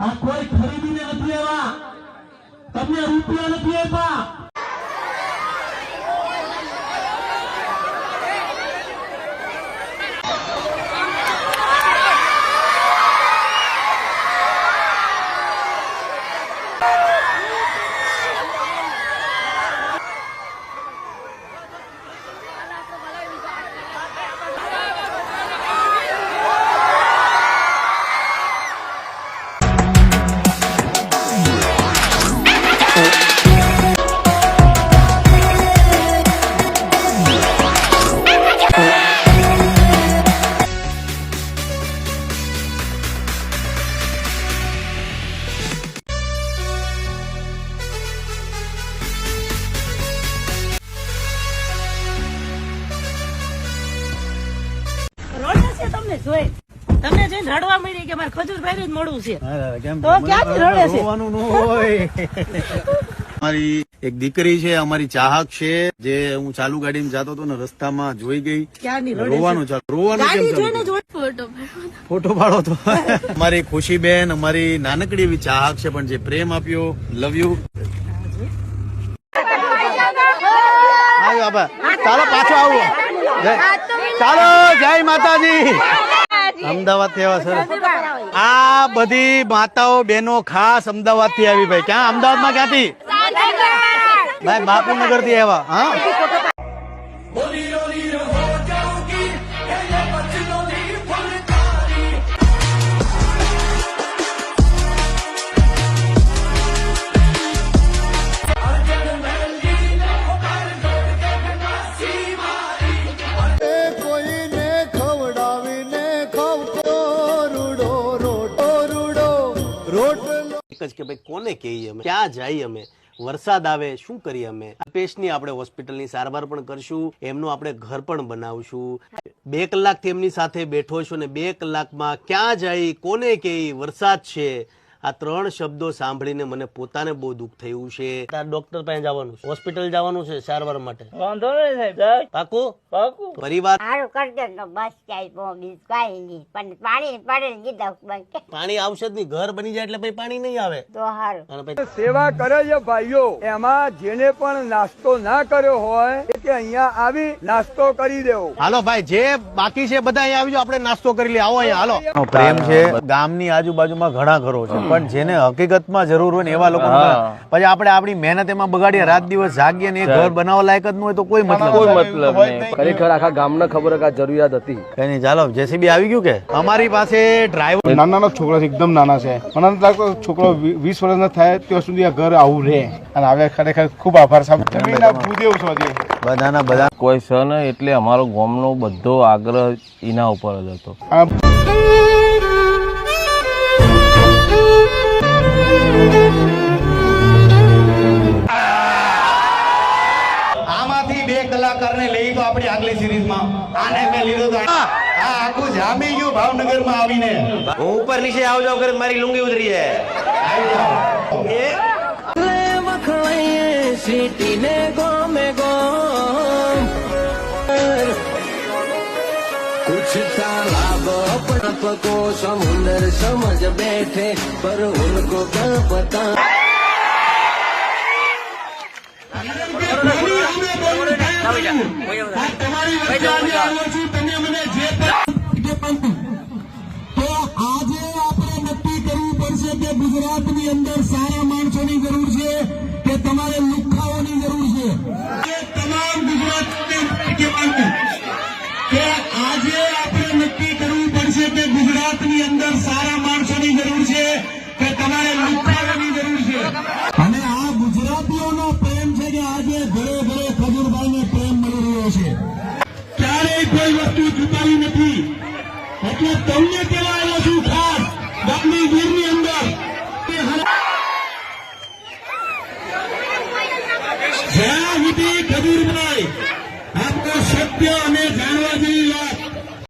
આ કોઈ ખરીદીને નથી આવ્યા. તમને રૂપિયા નથી આપ્યા. તમને જોઈ. તમને જઈને રડવા મળી કે મારે ખજૂરભાઈ જ મળવું છે. તો ક્યાંથી રડે છે? રોવાનું ન હોય. અમારી એક દીકરી છે અમારી ચાહક છે જે હું ચાલુ ગાડીમાં જતો હતો ને રસ્તામાં જોઈ ગઈ? રોવાનું ચાલુ રોવાનું કેમ ફોટો પાડો. તો. અમારી ખુશી બેન અમારી નાનકડી એવી ચાહક છે પણ જે પ્રેમ આપ્યો લવ યુ આવ્યો આબા ચાલો પાછો આવું. જય- ચાલો જય માતાજી. અમદાવાદથી આવ્યા સર આ બધી માતાઓ બહેનો ખાસ અમદાવાદથી આવી ભાઈ. ક્યાં? અમદાવાદમાં ક્યાંથી ભાઈ બાપુનગરથી આવ્યા. હા? એક જ કે ભાઈ કોને કહીએ અમે? ક્યાં જઈએ અમે? વરસાદ આવે, શું કરીએ અમે? આ પેશની આપણે હોસ્પિટલની સારવાર પણ કરશું, એમનું આપણે ઘર પણ બનાવશું. બે કલાકથી એમની સાથે બેઠો છું ને બે કલાકમાં ક્યાં જાય, કોને કહી વરસાદ છે. આ ત્રણ શબ્દો સાંભળીને મને પોતાને બહુ દુઃખ થયું છે. ડોક્ટર પાસે જવાનું છે. હોસ્પિટલ જવાનું છે સારવાર માટે. વાંધો નહીં સાહેબ. પાકું? પાકું. પરિવાર સારું કરજો તો બસ જાય બહુ બીજું કાંઈ નહીં. પણ પાણી પડે કીધું પાણી આવશે જ નહીં ઘર બની જાય એટલે પછી પાણી નહીં આવે. તો સારું સેવા કરે છે ભાઈઓ. એમાં જેને પણ નાસ્તો ના કર્યો હોય કે અહીંયા આવી નાસ્તો કરી દેવો. હાલો ભાઈ જે બાકી છે બધા અહીંયા આવી આપણે નાસ્તો કરી લે આવો અહીંયા હાલો. પ્રેમ છે. ગામની આજુબાજુમાં ઘણા ઘરો છે. પણ જેને હકીકતમાં જરૂર હોય ને એવા લોકો પછી આપણે આપણી મહેનત એમાં બગાડીએ રાત દિવસ જાગીએ ને ઘર બનાવવા લાયક જ ન હોય તો કોઈ મતલબ કોઈ મતલબ નહીં. ખરેખર આખા ગામને ખબર કે આ જરૂરિયાત હતી. કઈ નહીં ચાલો જેસીબી આવી ગયું કે? અમારી પાસે ડ્રાઈવર નાના નાના છોકરા છે એકદમ નાના છે. મને લાગતો છોકરો વીસ વર્ષના થાય ત્યાં સુધી આ ઘર આવું રહે. અને હવે ખરેખર ખૂબ આભાર સાહેબ. ભૂદેવ છો બધાના બધા કોઈ છે ને એટલે અમારો ગામનો બધો આગ્રહ એના ઉપર જ હતો. આખું જામી ગયું ભાવનગરમાં આવીને. હું ઉપર નીચે આવ જાવ કરે મારી લુંગી ઉતરી છે તમારી વચ્ચે આજે આવ્યો છું તમે મને ગુજરાતની અંદર સારા માણસોની જરૂર છે કે તમારે લુખાઓની જરૂર છે. તમામ ગુજરાતને કે આજે આપણે નક્કી કરવું પડશે કે ગુજરાતની અંદર સારા માણસોની જરૂર છે કે તમારે લુખાઓની જરૂર છે. અને આ ગુજરાતીઓનો પ્રેમ છે કે આજે ઘરે ઘરે ખજુરભાઈને પ્રેમ મળી રહ્યો છે. ક્યારેય કોઈ વસ્તુ છુપાવી નથી. એટલે તમને